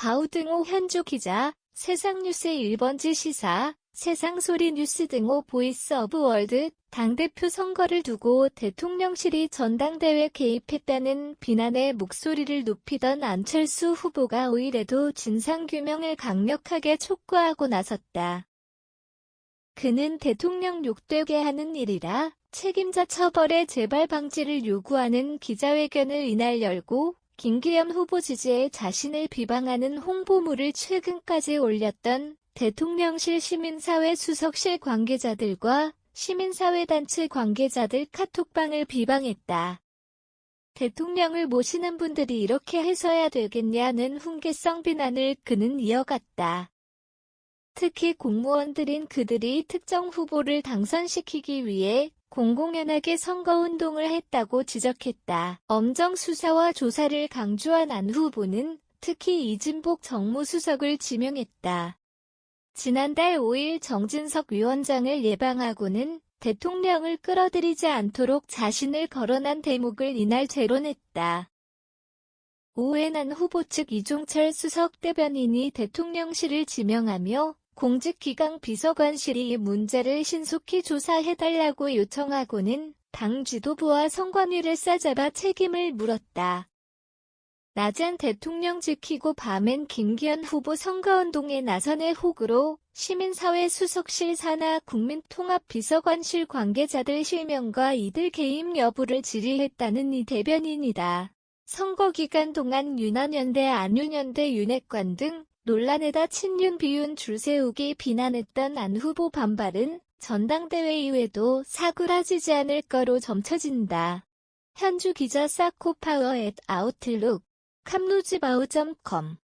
바우등호 현주 기자, 세상뉴스 1번지 시사, 세상소리 뉴스 등호 보이스 오브 월드, 당대표 선거를 두고 대통령실이 전당대회 개입했다는 비난의 목소리를 높이던 안철수 후보가 5일에도 진상규명을 강력하게 촉구하고 나섰다. 그는 대통령 욕되게 하는 일이라 책임자 처벌의 재발 방지를 요구하는 기자회견을 이날 열고 김기현 후보 지지에 자신을 비방하는 홍보물을 최근까지 올렸던 대통령실 시민사회 수석실 관계자들과 시민사회단체 관계자들 카톡방을 비방했다. 대통령을 모시는 분들이 이렇게 해서야 되겠냐는 훈계성 비난을 그는 이어갔다. 특히 공무원들인 그들이 특정 후보를 당선시키기 위해 공공연하게 선거운동을 했다고 지적했다. 엄정 수사와 조사를 강조한 안 후보는 특히 이진복 정무수석을 지명했다. 지난달 5일 정진석 위원장을 예방하고는 대통령을 끌어들이지 않도록 자신을 거론한 대목을 이날 재론했다. 오해난 후보 측 이종철 수석 대변인이 대통령실을 지명하며 공직기강 비서관실이 이 문제를 신속히 조사해달라고 요청하고는 당 지도부와 선관위를 싸잡아 책임을 물었다. 낮엔 대통령 지키고 밤엔 김기현 후보 선거운동에 나선의 혹으로 시민사회 수석실 산하 국민통합비서관실 관계자들 실명과 이들 개임 여부를 질의했다는 이 대변인이다. 선거 기간 동안 윤한연대 안윤연대 윤핵관 등 논란에다 친윤 비윤 줄 세우기 비난했던 안 후보 반발은 전당대회 이후에도 사그라지지 않을 거로 점쳐진다. 현주 기자 사코파워 앳 아웃룩 캄루즈바우.com